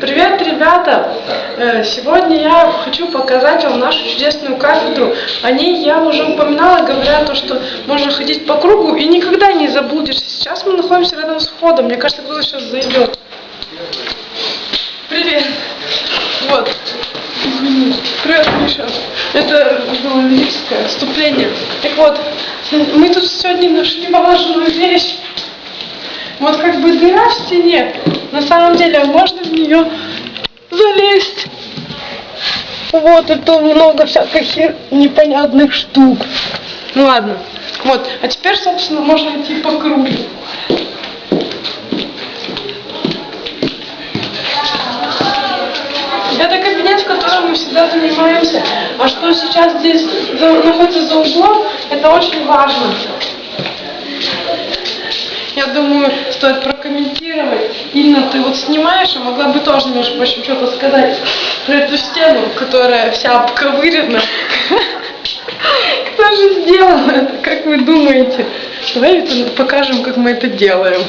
Привет, ребята! Э, Сегодня я хочу показать вам нашу чудесную кафедру. О ней я уже упоминала, говоря то, что можно ходить по кругу и никогда не заблудишься. Сейчас мы находимся рядом с входом. Мне кажется, кто-то сейчас зайдет. Привет! Вот. Извини. Привет, Миша. Это было лирическое вступление. Так вот, мы тут сегодня нашли важную вещь. Вот как бы дыра в стене, на самом деле можно в нее залезть. Вот, это много всяких непонятных штук. Ну ладно. Вот, а теперь, собственно, можно идти по кругу. Это кабинет, в котором мы всегда занимаемся. А что сейчас здесь находится за углом, это очень важно. Я думаю, стоит прокомментировать. Инна, ты вот снимаешь, а могла бы тоже, между прочим, что-то сказать про эту стену, которая вся обковырена. Кто же сделал это, как вы думаете? Давайте покажем, как мы это делаем.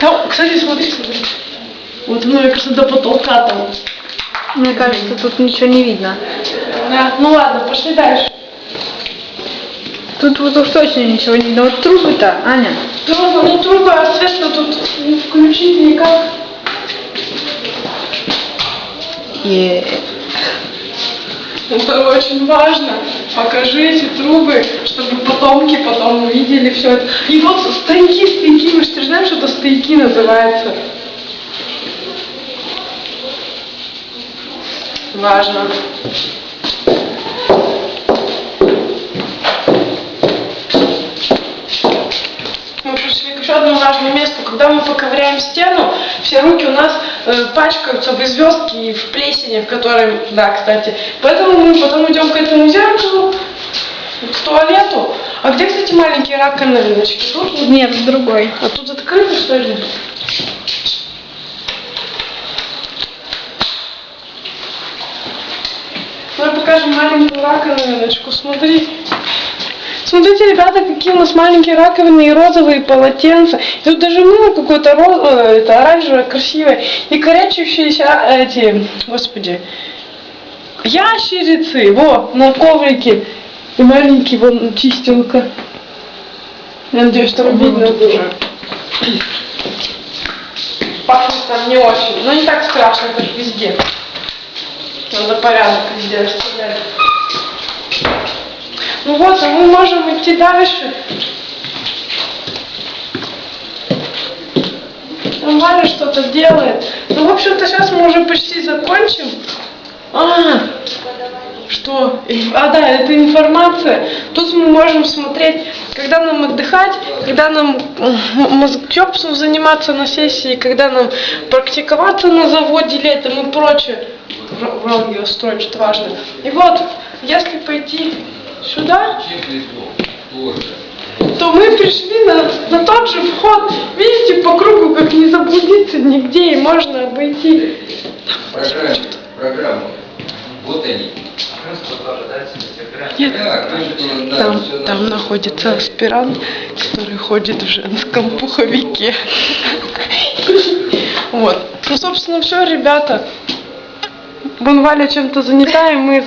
Там, кстати, смотри. Вот оно, мне кажется, до потолка там. Мне кажется, тут ничего не видно. Да, ну ладно, пошли дальше. Тут вот уж точно ничего не видно. Вот трубы-то, Аня. Трубы, ну трубы, соответственно, тут не включить никак. И Это очень важно. Покажи эти трубы, чтобы потомки потом увидели все это. И вот стояки, стояки, мы же знаешь, что это стояки называется. Важно. Мы поковыряем стену, все руки у нас э, пачкаются в звездке и в плесени, в которой, да, кстати. Поэтому мы потом идем к этому зеркалу, к туалету. А где, кстати, маленькие раковиночки? Тут? нет, в другой. А тут открыто, что ли? Давай покажем маленькую раковиночку. Смотри. Смотрите, ребята, какие у нас маленькие раковины и розовые полотенца. И тут даже мыло какое-то ро- э, это оранжевое, красивое. И корячащиеся э, эти, господи, ящерицы. Во, на коврике. И маленький вон чистилка. Я надеюсь, там видно уже. Пахнет там не очень. Но не так страшно, как везде. Надо порядок везде. Ну вот, а мы можем идти дальше. Там Валя что-то делает. Ну, в общем-то, сейчас мы уже почти закончим. А, что? А, да, это информация. Тут мы можем смотреть, когда нам отдыхать, когда нам м, мозгтёпсом заниматься на сессии, когда нам практиковаться на заводе летом и прочее. Вроде строить, что важно. И вот, если пойти сюда, то мы пришли на, на тот же вход. Видите, по кругу, как не заблудиться нигде, и можно обойти. Программу. Программу. Вот они. Нет, там, там находится аспирант, который ходит в женском пуховике. Вот. Ну, собственно, все, ребята. Вон Валя чем-то занята, и мы